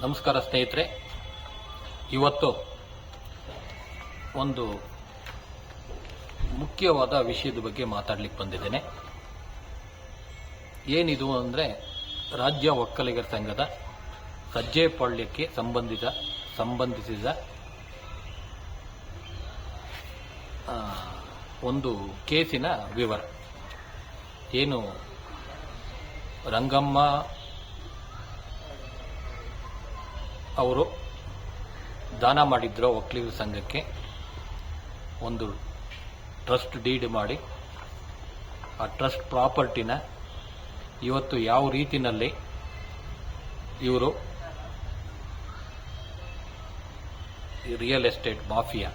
ನಮಸ್ಕಾರ ಸ್ನೇಹಿತರೆ. ಇವತ್ತು ಒಂದು ಮುಖ್ಯವಾದ ವಿಷಯದ ಬಗ್ಗೆ ಮಾತಾಡ್ಲಿಕ್ಕೆ ಬಂದಿದ್ದೇನೆ. ಏನಿದು ಅಂದರೆ ರಾಜ್ಯ ಒಕ್ಕಲಿಗರ ಸಂಘದ ಸಜ್ಜೆಪಾಳ್ಯಕ್ಕೆ ಸಂಬಂಧಿತ, ಸಂಬಂಧಿಸಿದ ಒಂದು ಕೇಸಿನ ವಿವರ. ಏನು ರಂಗಮ್ಮ ಅವರು ದಾನ ಮಾಡಿದ್ರು ಒಕ್ಕಲಿಗ ಸಂಘಕ್ಕೆ ಒಂದು ಟ್ರಸ್ಟ್ ಡೀಡ್ ಮಾಡಿ, ಆ ಟ್ರಸ್ಟ್ ಪ್ರಾಪರ್ಟಿನ ಇವತ್ತು ಯಾವ ರೀತಿನಲ್ಲಿ ಇವರು ರಿಯಲ್ ಎಸ್ಟೇಟ್ ಮಾಫಿಯಾ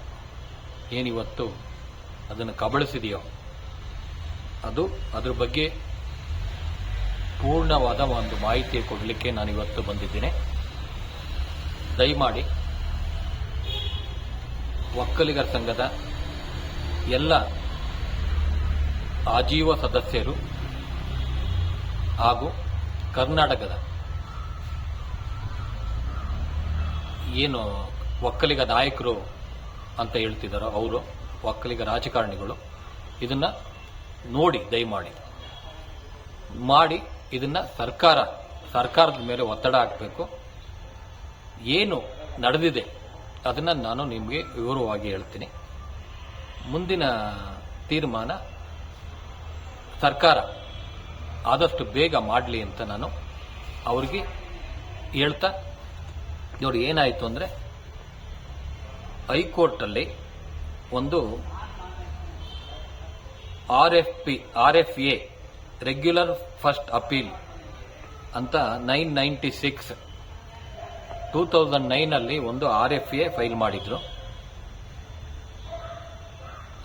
ಏನಿವತ್ತು ಅದನ್ನು ಕಬಳಿಸಿದೆಯೋ, ಅದು ಅದ್ರ ಬಗ್ಗೆ ಪೂರ್ಣವಾದ ಒಂದು ಮಾಹಿತಿ ಕೊಡಲಿಕ್ಕೆ ನಾನು ಇವತ್ತು ಬಂದಿದ್ದೇನೆ. ದಯಮಾಡಿ ಒಕ್ಕಲಿಗರ ಸಂಘದ ಎಲ್ಲ ಆಜೀವ ಸದಸ್ಯರು ಹಾಗೂ ಕರ್ನಾಟಕದ ಏನು ಒಕ್ಕಲಿಗ ನಾಯಕರು ಅಂತ ಹೇಳ್ತಿದ್ದಾರೋ ಅವರು, ಒಕ್ಕಲಿಗ ರಾಜಕಾರಣಿಗಳು, ಇದನ್ನ ನೋಡಿ ದಯಮಾಡಿ. ಮಾಡಿ ಇದನ್ನ ಸರ್ಕಾರ, ಸರ್ಕಾರದ ಮೇಲೆ ಒತ್ತಡ ಹಾಕಬೇಕು. ಏನು ನಡೆದಿದೆ ಅದನ್ನ ನಾನು ನಿಮಗೆ ವಿವರವಾಗಿ ಹೇಳ್ತೀನಿ. ಮುಂದಿನ ತೀರ್ಮಾನ, ಸರ್ಕಾರ ಆದಷ್ಟು ಬೇಗ ಮಾಡಲಿ ಅಂತ ನಾನು ಅವರಿಗೆ ಹೇಳ್ತಾ, ನೋಡಿ ಏನಾಯಿತು ಅಂದರೆ ಹೈಕೋರ್ಟಲ್ಲಿ ಒಂದು R F P R F A regular first appeal ಅಂತ nine ninety six two thousand nine ಅಲ್ಲಿ ಒಂದು ಆರ್ ಎಫ್ ಎ ಫೈಲ್ ಮಾಡಿದ್ರು.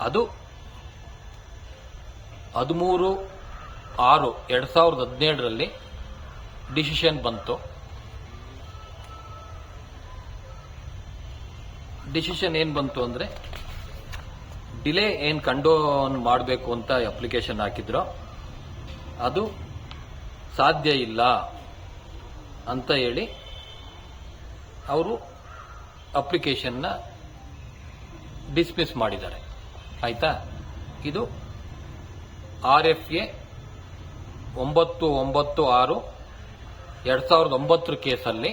ಅದು ಹದಿಮೂರು ಆರು ಎರಡು ಸಾವಿರದ ಹದಿನೇಳರಲ್ಲಿ ಡಿಸಿಷನ್ ಬಂತು. ಡಿಸಿಷನ್ ಏನು ಬಂತು ಅಂದ್ರೆ, ಡಿಲೇ ಏನ್ ಕಂಡೋನ್ ಮಾಡಬೇಕು ಅಂತ ಅಪ್ಲಿಕೇಶನ್ ಹಾಕಿದ್ರು. ಅದು ಸಾಧ್ಯ ಇಲ್ಲ ಅಂತ ಹೇಳಿ ಅವರು ಅಪ್ಲಿಕೇಶನ್ನ ಡಿಸ್ಮಿಸ್ ಮಾಡಿದ್ದಾರೆ. ಆಯ್ತಾ? ಇದು ಆರ್ ಎಫ್ ಎ ಒಂಬತ್ತು ಒಂಬತ್ತು ಆರು ಎರಡ್ ಸಾವಿರದ ಒಂಬತ್ತರ ಕೇಸಲ್ಲಿ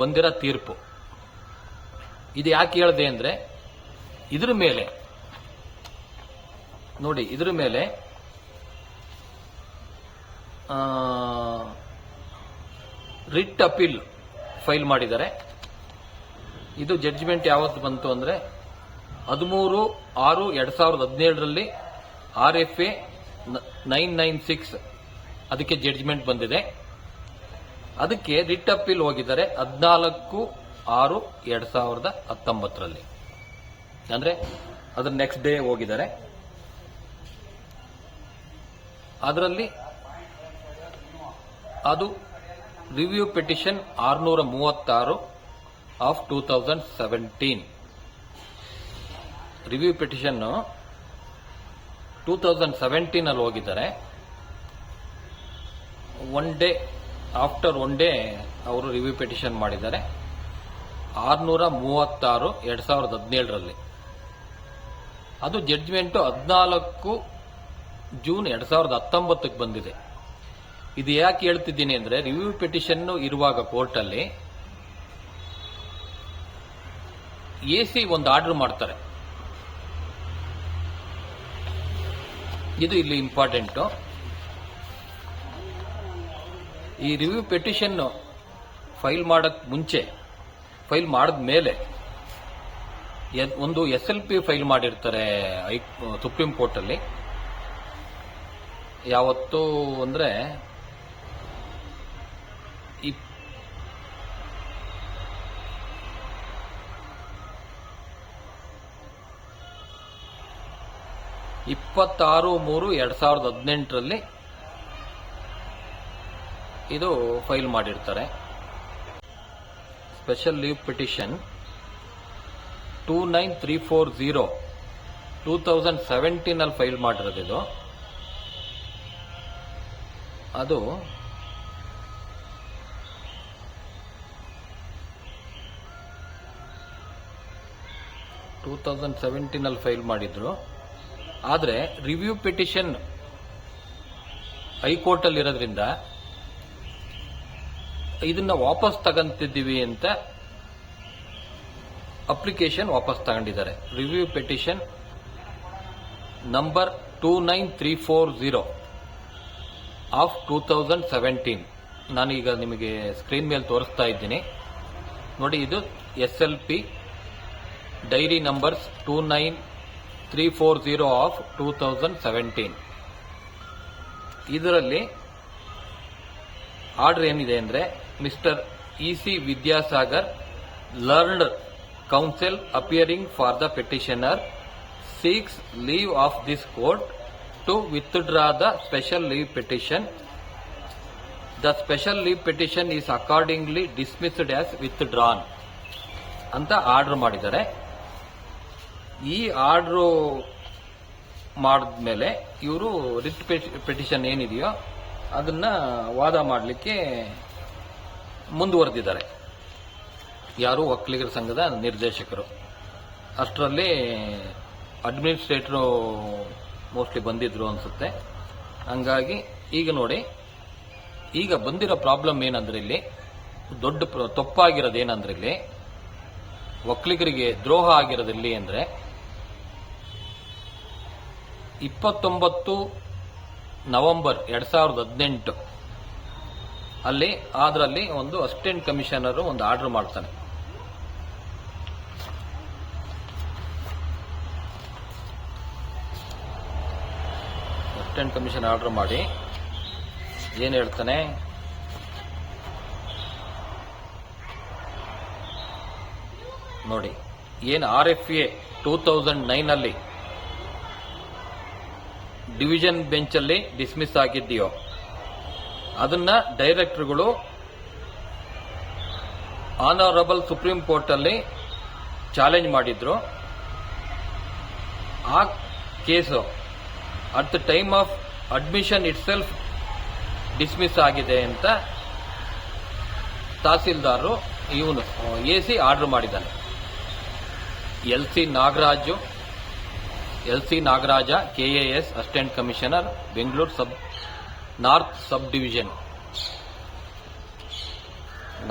ಬಂದಿರೋ ತೀರ್ಪು. ಇದು ಯಾಕೆ ಹೇಳಿದೆ ಅಂದರೆ, ಇದ್ರ ಮೇಲೆ, ನೋಡಿ, ಇದ್ರ ಮೇಲೆ ರಿಟ್ ಅಪೀಲ್ ಫೈಲ್ ಮಾಡಿದ್ದಾರೆ. ಇದು ಜಡ್ಜ್ಮೆಂಟ್ ಯಾವತ್ತು ಬಂತು ಅಂದ್ರೆ ಹದಿಮೂರು ಆರು ಎರಡು ಸಾವಿರದ ಹದಿನೇಳರಲ್ಲಿ R F A nine nine six ಅದಕ್ಕೆ ಜಡ್ಜ್ಮೆಂಟ್ ಬಂದಿದೆ. ಅದಕ್ಕೆ ರಿಟ್ ಅಪೀಲ್ ಹೋಗಿದ್ದಾರೆ ಹದಿನಾಲ್ಕು ಆರು ಎರಡು ಸಾವಿರದ ಹತ್ತೊಂಬತ್ತರಲ್ಲಿ. ಅಂದ್ರೆ ಅದ್ರ ನೆಕ್ಸ್ಟ್ ಡೇ ಹೋಗಿದ್ದಾರೆ. ಅದರಲ್ಲಿ ಅದು ರಿವ್ಯೂ ಪಿಟಿಷನ್ ಆರುನೂರ ಮೂವತ್ತಾರು of two thousand seventeen review petition two thousand seventeen ಅಲ್ಲಿ ಹೋಗಿದ್ದಾರೆ. One day after one day ಅವರು ರಿವ್ಯೂ ಪಿಟಿಷನ್ ಮಾಡಿದ್ದಾರೆ. ಆರುನೂರ ಮೂವತ್ತಾರು, ಎರಡ್ ಸಾವಿರದ ಹದಿನೇಳರಲ್ಲಿ. ಅದು ಜಡ್ಜ್ಮೆಂಟ್ ಹದಿನಾಲ್ಕು ಜೂನ್ ಎರಡ್ ಸಾವಿರದ ಹತ್ತೊಂಬತ್ತಕ್ಕೆ ಬಂದಿದೆ. ಇದು ಯಾಕೆ ಹೇಳ್ತಿದ್ದೀನಿ ಅಂದ್ರೆ ರಿವ್ಯೂ ಪಿಟಿಷನ್ ಇರುವಾಗ ಕೋರ್ಟಲ್ಲಿ ಎ ಸಿ ಒಂದು ಆರ್ಡರ್ ಮಾಡ್ತಾರೆ. ಇದು ಇಲ್ಲಿ ಇಂಪಾರ್ಟೆಂಟು. ಈ ರಿವ್ಯೂ ಪೆಟಿಷನ್ ಫೈಲ್ ಮಾಡಕ್ ಮುಂಚೆ, ಫೈಲ್ ಮಾಡಿದ ಮೇಲೆ ಒಂದು ಎಸ್ ಎಲ್ ಪಿ ಫೈಲ್ ಮಾಡಿರ್ತಾರೆ ಐ ಸುಪ್ರೀಂ ಕೋರ್ಟಲ್ಲಿ. ಯಾವತ್ತು ಅಂದ್ರೆ ಇಪ್ಪತ್ತಾರು ಮೂರು ಎರಡು ಸಾವಿರದ ಹದಿನೆಂಟರಲ್ಲಿ ಇದು ಫೈಲ್ ಮಾಡಿರ್ತಾರೆ. Special leave petition two nine three four zero two thousand ಸೆವೆಂಟೀನಲ್ಲಿ file ಮಾಡಿರೋದು ಇದು. ಅದು ಟೂ ತೌಸಂಡ್ ಸೆವೆಂಟೀನಲ್ಲಿ ಫೈಲ್ ಮಾಡಿದ್ರು. ಆದರೆ ರಿವ್ಯೂ ಪಿಟಿಷನ್ ಹೈಕೋರ್ಟಲ್ಲಿ ಇರೋದ್ರಿಂದ ಇದನ್ನ ವಾಪಸ್ ತಗಂತಿದ್ದೀವಿ ಅಂತ ಅಪ್ಲಿಕೇಶನ್ ವಾಪಸ್ ತಗೊಂಡಿದ್ದಾರೆ. Review petition number two nine three four zero of two thousand seventeen ನಾನೀಗ ನಿಮಗೆ ಸ್ಕ್ರೀನ್ ಮೇಲೆ ತೋರಿಸ್ತಾ ಇದ್ದೀನಿ. ನೋಡಿ ಇದು S L P diary numbers two nine three four zero of two thousand seventeen. ಇದರಲ್ಲಿ ಆರ್ಡರ್ ಏನಿದೆ ಅಂದರೆ mister E C Vidyasagar learned counsel appearing for the petitioner seeks leave of this court to withdraw the special leave petition. The special leave petition is accordingly dismissed as withdrawn ಅಂತ order ಮಾಡಿದ್ದಾರೆ. ಈ order ಮಾಡಿದ್ಮೇಲೆ ಇವರು writ petition ಏನಿದೆಯೋ ಅದನ್ನ ವಾದ ಮಾಡಲಿಕ್ಕೆ ಮುಂದುವರೆದಿದ್ದಾರೆ. ಯಾರು ಒಕ್ಕಲಿಗರ ಸಂಘದ ನಿರ್ದೇಶಕರು. ಅಷ್ಟರಲ್ಲಿ ಅಡ್ಮಿನಿಸ್ಟ್ರೇಟರು ಮೋಸ್ಟ್ಲಿ ಬಂದಿದ್ರು ಅನ್ಸುತ್ತೆ. ಹಂಗಾಗಿ ಈಗ ನೋಡಿ, ಈಗ ಬಂದಿರೋ ಪ್ರಾಬ್ಲಮ್ ಏನಂದ್ರೆ ಇಲ್ಲಿ, ದೊಡ್ಡ ಪ್ರ- ತಪ್ಪಾಗಿರೋದು ಏನಂದ್ರೆ ಇಲ್ಲಿ ಒಕ್ಕಲಿಗರಿಗೆ ದ್ರೋಹ ಆಗಿರೋದಿಲ್ಲಿ ಅಂದ್ರೆ ಇಪ್ಪತ್ತೊಂಬತ್ತು ನವೆಂಬರ್ ಎರಡ್ ಸಾವಿರದ ಹದಿನೆಂಟು. ಅಲ್ಲಿ ಅದರಲ್ಲಿ ಒಂದು ಅಸಿಸ್ಟೆಂಟ್ ಕಮಿಷನರ್ ಒಂದು ಆರ್ಡರ್ ಮಾಡ್ತಾನೆ ಅಸಿಸ್ಟೆಂಟ್ ಕಮಿಷನ್ ಆರ್ಡರ್ ಮಾಡಿ ಏನು ಹೇಳ್ತಾನೆ? ನೋಡಿ, ಏನು R F A two thousand ನೈನಲ್ಲಿ ಅಲ್ಲಿ ಡಿವಿಷನ್ ಬೆಂಚಲ್ಲಿ ಡಿಸ್ಮಿಸ್ ಆಗಿದೆಯೋ ಅದನ್ನ ಡೈರೆಕ್ಟರ್ಗಳು ಆನರಬಲ್ ಸುಪ್ರೀಂ ಕೋರ್ಟಲ್ಲಿ ಚಾಲೆಂಜ್ ಮಾಡಿದ್ರು. ಆ case at the time of admission itself dismiss ಆಗಿದೆ ಅಂತ ತಹಸೀಲ್ದಾರರು ಇವನು ಎ ಸಿ ಆರ್ಡರ್ ಮಾಡಿದ್ದಾನೆ. L C Nagaraju L C Nagaraja KAS assistant commissioner Bengaluru sub north sub division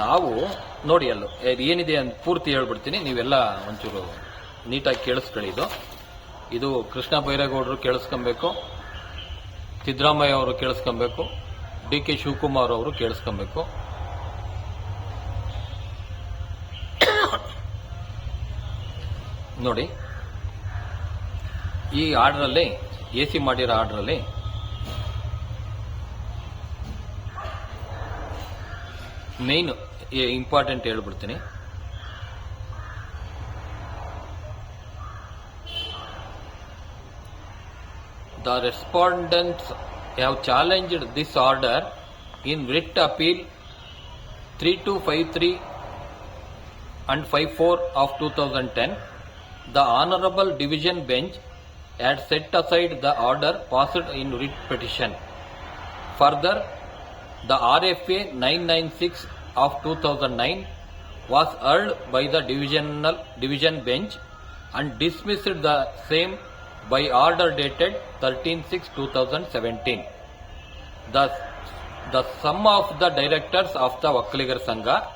ನಾವು ನೋಡಿ ಅಲ್ಲೂ ಏನಿದೆ ಅಂತ ಪೂರ್ತಿ ಹೇಳ್ಬಿಡ್ತೀನಿ. ನೀವೆಲ್ಲ ಒಂಚೂರು ನೀಟಾಗಿ ಕೇಳಿಸ್ಕೊಳ್ಳಿ ಇದು. ಇದು ಕೃಷ್ಣ ಬೈರೇಗೌಡರು ಕೇಳಿಸ್ಕೊಬೇಕು, ಸಿದ್ದರಾಮಯ್ಯ ಅವರು ಕೇಳಿಸ್ಕೊಬೇಕು, ಡಿ ಕೆ ಶಿವಕುಮಾರ್ ಅವರು ಕೇಳಿಸ್ಕೊಬೇಕು. ನೋಡಿ ಈ ಆರ್ಡ್ರಲ್ಲಿ, ಎ ಸಿ ಮಾಡಿರೋ ಆರ್ಡ್ರಲ್ಲಿ ಮೇನ್ ಇಂಪಾರ್ಟೆಂಟ್ ಹೇಳ್ಬಿಡ್ತೀನಿ. The respondents have challenged this order in writ appeal three two five three and five four of two thousand ten the honourable division bench had set aside the order passed in writ petition. Further, the RFA 996 of 2009 was heard by the divisional division bench and dismissed the same by order dated 13-6-2017. The, the sum of the directors of the Vakkaligar Sangha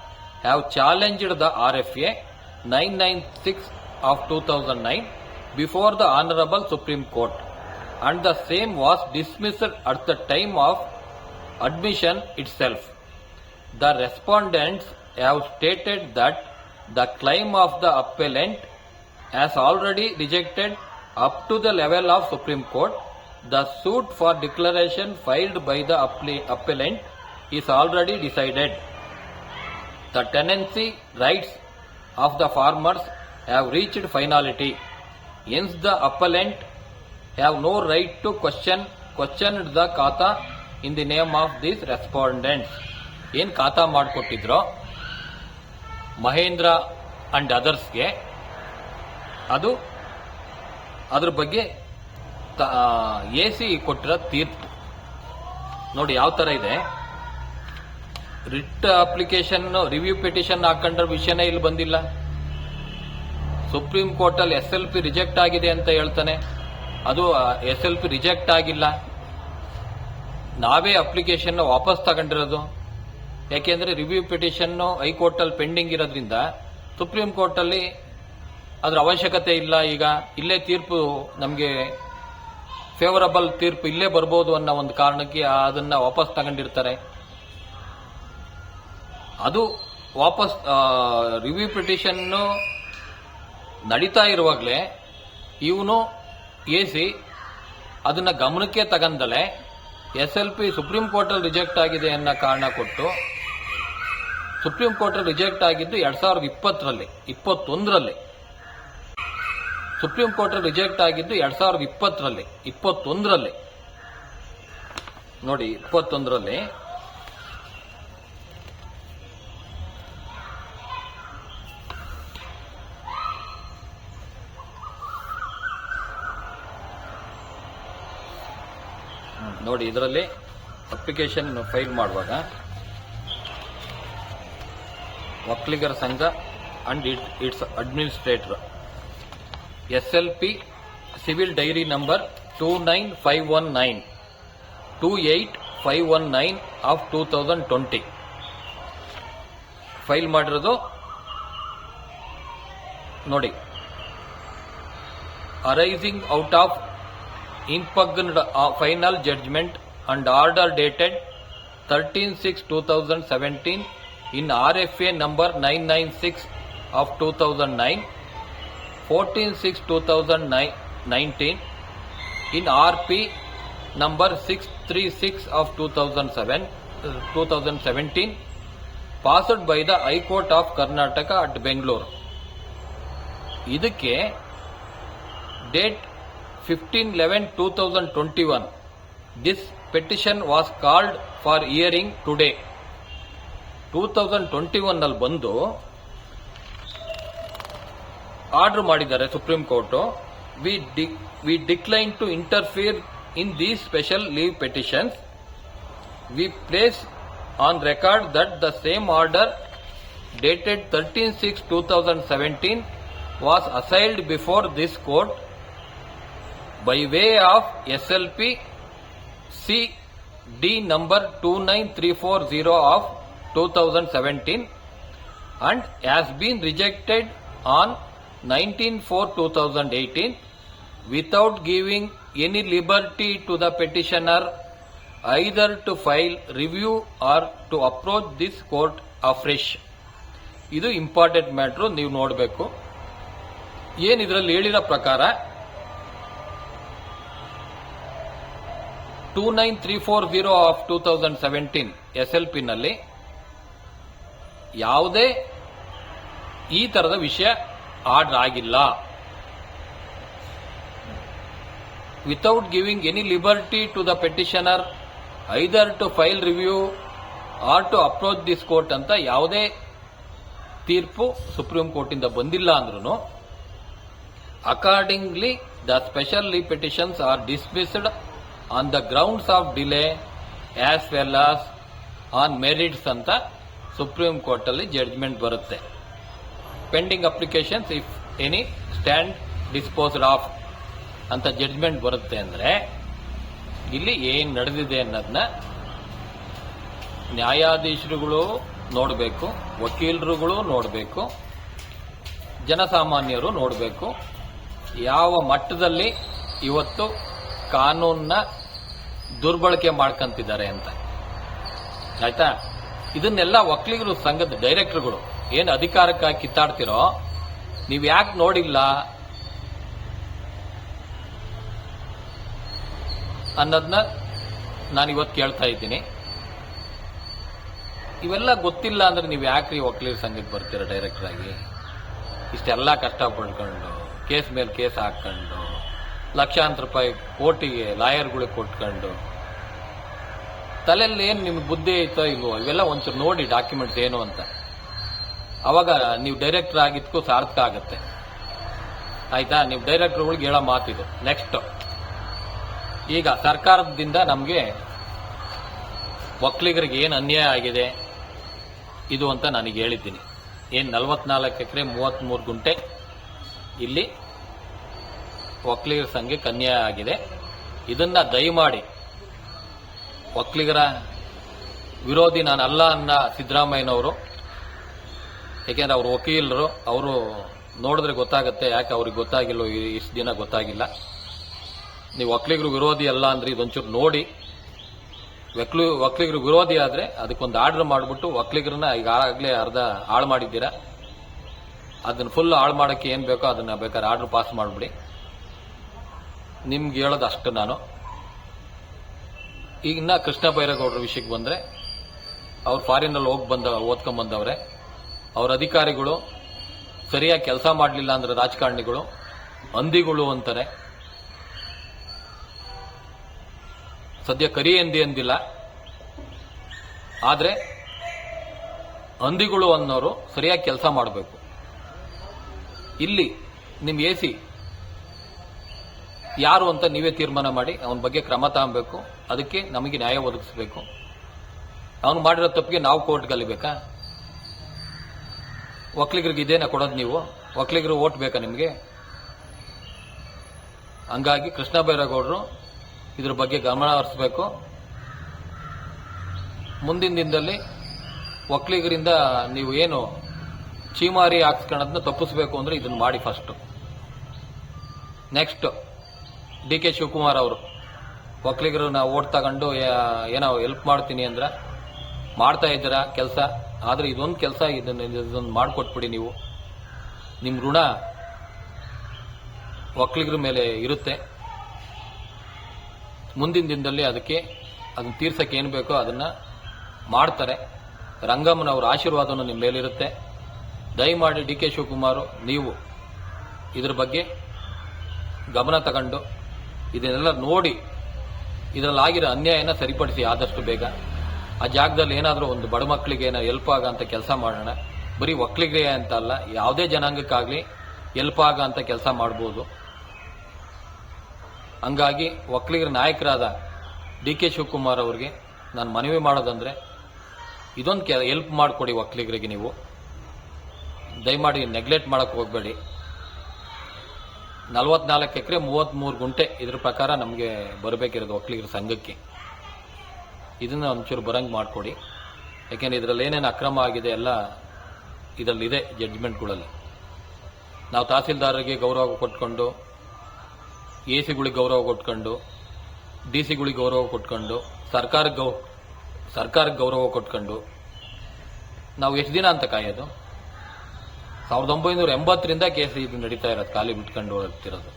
have challenged the RFA 996 of 2009 before the Honorable Supreme Court and the same was dismissed at the time of admission itself. The respondents have stated that the claim of the appellant has already rejected up to the level of Supreme Court. The suit for declaration filed by the appellant is already decided. The tenancy rights of the farmers have reached finality. Hence, the appellant have no right to question question the khata in the name of these respondents ಏನ್ ಖಾತಾ ಮಾಡಿಕೊಟ್ಟಿದ್ರೋ Mahendra and ಅದರ್ಸ್ಗೆ ಅದು ಅದ್ರ ಬಗ್ಗೆ A C ಕೊಟ್ಟಿರೋ ತೀರ್ಪು. ನೋಡಿ ಯಾವ ತರ ಇದೆ. ರಿಟ್ ಅಪ್ಲಿಕೇಶನ್ ರಿವ್ಯೂ ಪಿಟಿಷನ್ ಹಾಕೊಂಡ್ರ ವಿಷಯನೇ ಇಲ್ಲಿ ಬಂದಿಲ್ಲ. ಸುಪ್ರೀಂ ಕೋರ್ಟ್ ಅಲ್ಲಿ ಎಸ್ ಎಲ್ ಪಿ ರಿಜೆಕ್ಟ್ ಆಗಿದೆ ಅಂತ ಹೇಳ್ತಾನೆ. ಅದು ಎಸ್ ಎಲ್ ಪಿ ರಿಜೆಕ್ಟ್ ಆಗಿಲ್ಲ. ನಾವೇ ಅಪ್ಲಿಕೇಶನ್ ವಾಪಸ್ ತಗೊಂಡಿರೋದು. ಯಾಕೆಂದ್ರೆ ರಿವ್ಯೂ ಪಿಟಿಷನ್ ಹೈಕೋರ್ಟ್ ಅಲ್ಲಿ ಪೆಂಡಿಂಗ್ ಇರೋದ್ರಿಂದ ಸುಪ್ರೀಂ ಕೋರ್ಟ್ ಅಲ್ಲಿ ಅದ್ರ ಅವಶ್ಯಕತೆ ಇಲ್ಲ. ಈಗ ಇಲ್ಲೇ ತೀರ್ಪು ನಮಗೆ ಫೇವರಬಲ್ ತೀರ್ಪು ಇಲ್ಲೇ ಬರ್ಬೋದು ಅನ್ನೋ ಒಂದು ಕಾರಣಕ್ಕೆ ಅದನ್ನ ವಾಪಸ್ ತಗೊಂಡಿರ್ತಾರೆ. ಅದು ವಾಪಸ್ ರಿವ್ಯೂ ಪಿಟಿಷನ್ ನಡೀತಾ ಇರುವಾಗಲೇ ಇವನು ಎ ಸಿ ಅದನ್ನು ಗಮನಕ್ಕೆ ತಗಂದಲೇ ಎಸ್ ಎಲ್ ಪಿ ಸುಪ್ರೀಂ ಕೋರ್ಟಲ್ಲಿ ರಿಜೆಕ್ಟ್ ಆಗಿದೆ ಅನ್ನೋ ಕಾರಣ ಕೊಟ್ಟು ಸುಪ್ರೀಂ ಕೋರ್ಟಲ್ಲಿ ರಿಜೆಕ್ಟ್ ಆಗಿದ್ದು ಎರಡು ಸಾವಿರದ ಇಪ್ಪತ್ತರಲ್ಲಿ, ಇಪ್ಪತ್ತೊಂದರಲ್ಲಿ. ಸುಪ್ರೀಂ ಕೋರ್ಟಲ್ಲಿ ರಿಜೆಕ್ಟ್ ಆಗಿದ್ದು ಎರಡು ಸಾವಿರದ ಇಪ್ಪತ್ತರಲ್ಲಿ, ಇಪ್ಪತ್ತೊಂದರಲ್ಲಿ. ನೋಡಿ, ಇಪ್ಪತ್ತೊಂದರಲ್ಲಿ ನೋಡಿ, ಇದರಲ್ಲಿ ಅಪ್ಲಿಕೇಶನ್ ಫೈಲ್ ಮಾಡುವಾಗ ಒಕ್ಕಲಿಗರ ಸಂಘ and it it's administrator S L P civil diary number two nine five one nine two eight five one nine of two thousand twenty file ಮಾಡಿರೋದು ನೋಡಿ. Arising out of impugned uh, final judgment and order dated 13-6-2017 in RFA number 996 of 2009, 14-6-2019 in RP number 636 of 2007, uh, 2017 passed by the High Court of Karnataka at Bangalore. ಇದಕ್ಕೆ date fifteen eleven two thousand twenty one this petition was called for hearing today two thousand twenty ಒನ್ನಲ್ಲಿ ಬಂದು order ಮಾಡಿದ್ದಾರೆ supreme court we we decline to interfere in these special leave petitions we place on record that the same order dated 13-6-2017 was assailed before this court by way of SLP CD number 29340 of 2017 and has been rejected on 19-4-2018 without giving any liberty to the petitioner either to file review or to approach this court afresh. ಇದು important matter ನೀವು ನೋಡಬೇಕು ಏನ್ ಇದರಲ್ಲಿ ಹೇಳಿರೋ ಪ್ರಕಾರ two nine three four zero of two thousand seventeen S L P ನಲ್ಲಿ ಯಾವುದೇ ಈ ತರದ ವಿಷಯ ಆರ್ಡರ್ ಆಗಿಲ್ಲ without giving any liberty to the petitioner either to file review or to approach this court ಅಂತ ಯಾವುದೇ ತೀರ್ಪು ಸುಪ್ರೀಂ ಕೋರ್ಟ್ ಇಂದ ಬಂದಿಲ್ಲ ಅಂದ್ರೂ accordingly the special petitions are dismissed on the grounds of delay as well as on merits ಅಂತ supreme court ಅಲ್ಲಿ judgment ಬರುತ್ತೆ. Pending applications if any stand disposed of ಅಂತ ಜಡ್ಜ್ಮೆಂಟ್ ಬರುತ್ತೆ ಅಂದ್ರೆ ಇಲ್ಲಿ ಏನ್ ನಡೆದಿದೆ ಅನ್ನೋದನ್ನ ನ್ಯಾಯಾಧೀಶರುಗಳು ನೋಡಬೇಕು, ವಕೀಲರುಗಳು ನೋಡಬೇಕು, ಜನಸಾಮಾನ್ಯರು ನೋಡಬೇಕು. ಯಾವ ಮಟ್ಟದಲ್ಲಿ ಇವತ್ತು ಕಾನೂನನ್ನ ದುರ್ಬಳಕೆ ಮಾಡ್ಕೊಂತಿದ್ದಾರೆ ಅಂತ. ಆಯ್ತಾ? ಇದನ್ನೆಲ್ಲ ಒಕ್ಕಲಿಗರು ಸಂಘದ ಡೈರೆಕ್ಟರ್ಗಳು ಏನು ಅಧಿಕಾರಕ್ಕಾಗಿ ಕಿತ್ತಾಡ್ತಿರೋ, ನೀವು ಯಾಕೆ ನೋಡಿಲ್ಲ ಅನ್ನೋದನ್ನ ನಾನು ಇವತ್ತು ಕೇಳ್ತಾ ಇದ್ದೀನಿ. ಇವೆಲ್ಲ ಗೊತ್ತಿಲ್ಲ ಅಂದ್ರೆ ನೀವು ಯಾಕ್ರಿ ವಕೀಲರ ಸಂಘಕ್ಕೆ ಬರ್ತೀರ ಡೈರೆಕ್ಟರ್ ಆಗಿ ಇಷ್ಟೆಲ್ಲ ಕಷ್ಟ ಪಡ್ಕೊಂಡು ಕೇಸ್ ಮೇಲೆ ಕೇಸ್ ಹಾಕೊಂಡು ಲಕ್ಷಾಂತರ ರೂಪಾಯಿ ಕೋಟಿಗೆ ಲಾಯರ್ಗಳಿಗೆ ಕೊಟ್ಕೊಂಡು. ತಲೆಯಲ್ಲಿ ಏನು ನಿಮ್ಗೆ ಬುದ್ಧಿ ಐತೋ ಇಲ್ವೋ, ಇವೆಲ್ಲ ಒಂಚೂರು ನೋಡಿ ಡಾಕ್ಯುಮೆಂಟ್ಸ್ ಏನು ಅಂತ. ಅವಾಗ ನೀವು ಡೈರೆಕ್ಟರ್ ಆಗಿದ್ದಕ್ಕೂ ಸಾರ್ಥಕ ಆಗುತ್ತೆ. ಆಯ್ತಾ? ನೀವು ಡೈರೆಕ್ಟರ್ಗಳಿಗೆ ಹೇಳೋ ಮಾತಿದೆ ನೆಕ್ಸ್ಟ್ ಈಗ ಸರ್ಕಾರದಿಂದ ನಮಗೆ ಒಕ್ಕಲಿಗರಿಗೆ ಏನು ಅನ್ಯಾಯ ಆಗಿದೆ? ಇದು ಅಂತ ನನಗೆ ಹೇಳಿದ್ದೀನಿ. ಏನು ನಲವತ್ನಾಲ್ಕು ಎಕರೆ ಮೂವತ್ತ್ಮೂರು ಗುಂಟೆ ಇಲ್ಲಿ ಒಕ್ಕಲಿಗರ ಸಂಘ ಕನ್ಯಾ ಆಗಿದೆ. ಇದನ್ನ ದಯಮಾಡಿ ಒಕ್ಕಲಿಗರ ವಿರೋಧಿ ನಾನು ಅಲ್ಲ ಅನ್ನ ಸಿದ್ದರಾಮಯ್ಯನವರು. ಯಾಕೆಂದ್ರೆ ಅವರು ವಕೀಲರು, ಅವರು ನೋಡಿದ್ರೆ ಗೊತ್ತಾಗುತ್ತೆ, ಯಾಕೆ ಅವ್ರಿಗೆ ಗೊತ್ತಾಗಿಲ್ಲ ಇಷ್ಟು ದಿನ ಗೊತ್ತಾಗಿಲ್ಲ. ನೀವು ಒಕ್ಕಲಿಗರು ವಿರೋಧಿ ಅಲ್ಲ ಅಂದ್ರೆ ಇದೊಂಚೂರು ನೋಡಿ. ವಕ್ಲು ಒಕ್ಕಲಿಗರು ವಿರೋಧಿ ಆದರೆ ಅದಕ್ಕೊಂದು ಆರ್ಡರ್ ಮಾಡಿಬಿಟ್ಟು ಒಕ್ಕಲಿಗರನ್ನ ಈಗಾಗಲೇ ಅರ್ಧ ಹಾಳು ಮಾಡಿದ್ದೀರಾ. ಅದನ್ನು ಫುಲ್ ಹಾಳು ಮಾಡೋಕ್ಕೆ ಏನು ಬೇಕೋ ಅದನ್ನು ಬೇಕಾದ್ರೆ ಆರ್ಡರ್ ಪಾಸ್ ಮಾಡಿಬಿಡಿ. ನಿಮ್ಗೆ ಹೇಳೋದು ಅಷ್ಟು ನಾನು. ಈಗ ಇನ್ನ ಕೃಷ್ಣ ಬೈರೇಗೌಡರ ವಿಷಯಕ್ಕೆ ಬಂದ್ರೆ, ಅವ್ರು ಫಾರಿನಲ್ಲಿ ಹೋಗಿ ಬಂದ, ಓದ್ಕೊಂಡ್ ಬಂದವ್ರೆ. ಅವ್ರ ಅಧಿಕಾರಿಗಳು ಸರಿಯಾಗಿ ಕೆಲಸ ಮಾಡಲಿಲ್ಲ ಅಂದ್ರೆ ರಾಜಕಾರಣಿಗಳು, ಹಂದಿಗಳು ಅಂತಾರೆ. ಸದ್ಯ ಕರಿ ಎಂದಿ ಅಂದಿಲ್ಲ ಆದ್ರೆ ಹಂದಿಗಳು ಅನ್ನೋರು ಸರಿಯಾಗಿ ಕೆಲಸ ಮಾಡಬೇಕು. ಇಲ್ಲಿ ನಿಮ್ ಎ ಸಿ ಯಾರು ಅಂತ ನೀವೇ ತೀರ್ಮಾನ ಮಾಡಿ, ಅವನ ಬಗ್ಗೆ ಕ್ರಮ ತಗೊಬೇಕು. ಅದಕ್ಕೆ ನಮಗೆ ನ್ಯಾಯ ಒದಗಿಸಬೇಕು. ಅವನು ಮಾಡಿರೋ ತಪ್ಪಿಗೆ ನಾವು ಕೋರ್ಟ್ ಕಲಿಬೇಕಾ ಒಕ್ಕಲಿಗರಿಗೆ ಇದೇನ ಕೊಡೋದು ನೀವು? ಒಕ್ಕಲಿಗರು ಓಟ್ ಬೇಕಾ ನಿಮಗೆ? ಹಂಗಾಗಿ ಕೃಷ್ಣ ಬೈರೇಗೌಡರು ಇದ್ರ ಬಗ್ಗೆ ಗಮನ ಹರಿಸಬೇಕು. ಮುಂದಿನ ದಿನದಲ್ಲಿ ಒಕ್ಕಲಿಗರಿಂದ ನೀವು ಏನು ಚೀಮಾರಿ ಹಾಕ್ಸ್ಕೊಳ್ಳೋದನ್ನ ತಪ್ಪಿಸ್ಬೇಕು ಅಂದ್ರೆ ಇದನ್ನು ಮಾಡಿ first next D K Shivakumar ಅವರು. ಒಕ್ಕಲಿಗರನ್ನ ಓಟ್ ತಗೊಂಡು ಏನೋ ಹೆಲ್ಪ್ ಮಾಡ್ತೀನಿ ಅಂದ್ರೆ ಮಾಡ್ತಾ ಇದ್ದೀರಾ ಕೆಲಸ? ಆದ್ರೆ ಇದೊಂದು ಕೆಲಸ, ಇದನ್ನು, ಇದೊಂದು ಮಾಡಿಕೊಟ್ಬಿಡಿ ನೀವು. ನಿಮ್ಮ ಋಣ ಒಕ್ಕಲಿಗರ ಮೇಲೆ ಇರುತ್ತೆ. ಮುಂದಿನ ದಿನದಲ್ಲಿ ಅದಕ್ಕೆ, ಅದನ್ನ ತೀರ್ಸಕ್ಕೆ ಏನು ಬೇಕೋ ಅದನ್ನ ಮಾಡ್ತಾರೆ. ರಂಗಮ್ಮನವರ ಆಶೀರ್ವಾದನೂ ನಿಮ್ಮ ಮೇಲಿರುತ್ತೆ. ದಯಮಾಡಿ ಡಿ ಕೆ ಶಿವಕುಮಾರ್, ನೀವು ಇದ್ರ ಬಗ್ಗೆ ಗಮನ ತಗೊಂಡು ಇದನ್ನೆಲ್ಲ ನೋಡಿ ಇದರಲ್ಲಿ ಆಗಿರೋ ಅನ್ಯಾಯನ ಸರಿಪಡಿಸಿ ಆದಷ್ಟು ಬೇಗ. ಆ ಜಾಗದಲ್ಲಿ ಏನಾದರೂ ಒಂದು ಬಡ ಮಕ್ಕಳಿಗೆ ಏನೋ ಹೆಲ್ಪ್ ಆಗಂತ ಕೆಲಸ ಮಾಡೋಣ. ಬರೀ ಒಕ್ಕಲಿಗೆ ಅಂತ ಅಲ್ಲ, ಯಾವುದೇ ಜನಾಂಗಕ್ಕಾಗಲಿ ಹೆಲ್ಪ್ ಆಗ ಅಂತ ಕೆಲಸ ಮಾಡ್ಬೋದು. ಹಂಗಾಗಿ ಒಕ್ಕಲಿಗರ ನಾಯಕರಾದ ಡಿ ಕೆ ಶಿವಕುಮಾರ್ ಅವರಿಗೆ ನಾನು ಮನವಿ ಮಾಡೋದಂದ್ರೆ ಇದೊಂದು ಕೆ ಹೆಲ್ಪ್ ಮಾಡಿಕೊಡಿ ಒಕ್ಕಲಿಗರಿಗೆ ನೀವು. ದಯಮಾಡಿ ನೆಗ್ಲೆಕ್ಟ್ ಮಾಡಕ್ಕೆ ಹೋಗಬೇಡಿ. ನಲವತ್ನಾಲ್ಕು ಎಕರೆ ಮೂವತ್ತ್ಮೂರು ಗುಂಟೆ ಇದ್ರ ಪ್ರಕಾರ ನಮಗೆ ಬರಬೇಕಿರೋದು ಒಕ್ಕಲಿಗರ ಸಂಘಕ್ಕೆ. ಇದನ್ನ ಒಂಚೂರು ಬರಂಗ್ ಮಾಡಿಕೊಡಿ. ಯಾಕೆಂದ್ರೆ ಇದರಲ್ಲಿ ಏನೇನು ಅಕ್ರಮ ಆಗಿದೆ ಎಲ್ಲ ಇದರಲ್ಲಿದೆ ಜಡ್ಜ್ಮೆಂಟ್ಗಳಲ್ಲಿ ನಾವು ತಹಸೀಲ್ದಾರರಿಗೆ ಗೌರವ ಕೊಟ್ಕೊಂಡು ಎ ಸಿಗಳಿಗೆ ಗೌರವ ಕೊಟ್ಕೊಂಡು ಡಿ ಸಿಗಳಿಗೆ ಗೌರವ ಕೊಟ್ಕೊಂಡು, ಸರ್ಕಾರಕ್ಕೆ ಗೌ, ಸರ್ಕಾರಕ್ಕೆ ಗೌರವ ಕೊಟ್ಕೊಂಡು, ನಾವು ಎಷ್ಟು ದಿನ ಅಂತ ಕಾಯೋದು? ಸಾವಿರದ ಒಂಬೈನೂರ ಎಂಬತ್ತರಿಂದ ಕೇಸ್ ಇದು ನಡೀತಾ ಇರೋದು, ಖಾಲಿ ಬಿಟ್ಕೊಂಡು ಹೋಗ್ತಿರೋದು.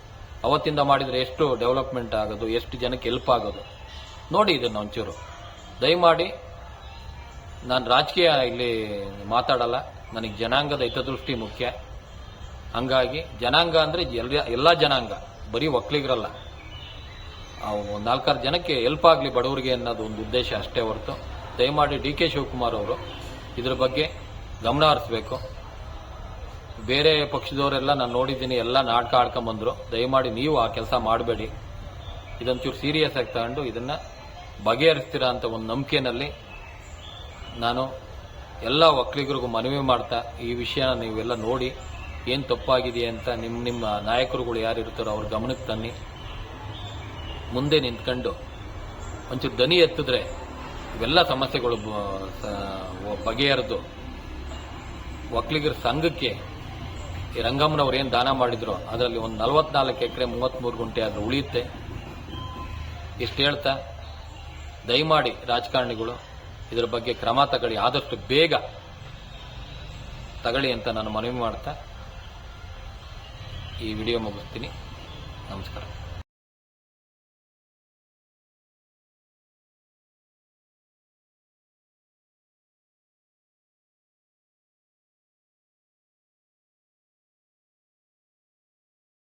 ಅವತ್ತಿಂದ ಮಾಡಿದ್ರೆ ಎಷ್ಟು ಡೆವಲಪ್ಮೆಂಟ್ ಆಗೋದು, ಎಷ್ಟು ಜನಕ್ಕೆ ಹೆಲ್ಪ್ ಆಗೋದು. ನೋಡಿ ಇದನ್ನು ಒಂಚೂರು. ದಯಮಾಡಿ, ನಾನು ರಾಜಕೀಯ ಇಲ್ಲಿ ಮಾತಾಡಲ್ಲ, ನನಗೆ ಜನಾಂಗದ ಹಿತದೃಷ್ಟಿ ಮುಖ್ಯ. ಹಂಗಾಗಿ, ಜನಾಂಗ ಅಂದರೆ ಎಲ್ಲ ಎಲ್ಲ ಜನಾಂಗ, ಬರೀ ಒಕ್ಕಲಿಗರಲ್ಲ ಒಂದು ನಾಲ್ಕಾರು ಜನಕ್ಕೆ ಹೆಲ್ಪ್ ಆಗಲಿ ಬಡವರಿಗೆ ಅನ್ನೋದು ಒಂದು ಉದ್ದೇಶ ಅಷ್ಟೇ ಹೊರತು. ದಯಮಾಡಿ ಡಿ ಕೆ ಶಿವಕುಮಾರ್ ಅವರು ಇದ್ರ ಬಗ್ಗೆ ಗಮನ ಹರಿಸ್ಬೇಕು. ಬೇರೆ ಪಕ್ಷದವರೆಲ್ಲ ನಾನು ನೋಡಿದ್ದೀನಿ, ಎಲ್ಲ ನಾಟಕ ಆಡ್ಕೊಂಬಂದ್ರು. ದಯಮಾಡಿ ನೀವು ಆ ಕೆಲಸ ಮಾಡಬೇಡಿ. ಇದೊಂಚೂರು ಸೀರಿಯಸ್ ಆಗಿ ತಗೊಂಡು ಇದನ್ನ ಬಗೆಹರಿಸ್ತೀರಾ ಅಂತ ಒಂದು ನಂಬಿಕೆನಲ್ಲಿ ನಾನು ಎಲ್ಲ ಒಕ್ಕಲಿಗರಿಗೂ ಮನವಿ ಮಾಡ್ತಾ, ಈ ವಿಷಯನ ನೀವೆಲ್ಲ ನೋಡಿ, ಏನು ತಪ್ಪಾಗಿದೆ ಅಂತ ನಿಮ್ಮ ನಿಮ್ಮ ನಾಯಕರುಗಳು ಯಾರು ಇರ್ತಾರೋ ಅವ್ರ ಗಮನಕ್ಕೆ ತನ್ನಿ. ಮುಂದೆ ನಿಂತ್ಕೊಂಡು ಒಂಚೂರು ದನಿ ಎತ್ತಿದ್ರೆ ಇವೆಲ್ಲ ಸಮಸ್ಯೆಗಳು ಬಗೆಹರಿದು. ಒಕ್ಕಲಿಗರ ಸಂಘಕ್ಕೆ ಈ ರಂಗಮ್ಮನವ್ರು ಏನು ದಾನ ಮಾಡಿದ್ರು? ಅದರಲ್ಲಿ ಒಂದು ನಲವತ್ನಾಲ್ಕು ಎಕರೆ ಮೂವತ್ತ್ಮೂರು ಗುಂಟೆ ಅದು ಉಳಿಯುತ್ತೆ. ಇಷ್ಟು ಹೇಳ್ತಾ, ದಯಮಾಡಿ ರಾಜಕಾರಣಿಗಳು, ಇದರ ಬಗ್ಗೆ ಕ್ರಮ ತಗೊಳ್ಳಿ. ಆದಷ್ಟು ಬೇಗ ತಗೊಳ್ಳಿ ಅಂತ ನಾನು ಮನವಿ ಮಾಡ್ತಾ, ಈ ವಿಡಿಯೋ ಮುಗಿಸ್ತೀನಿ. ನಮಸ್ಕಾರ.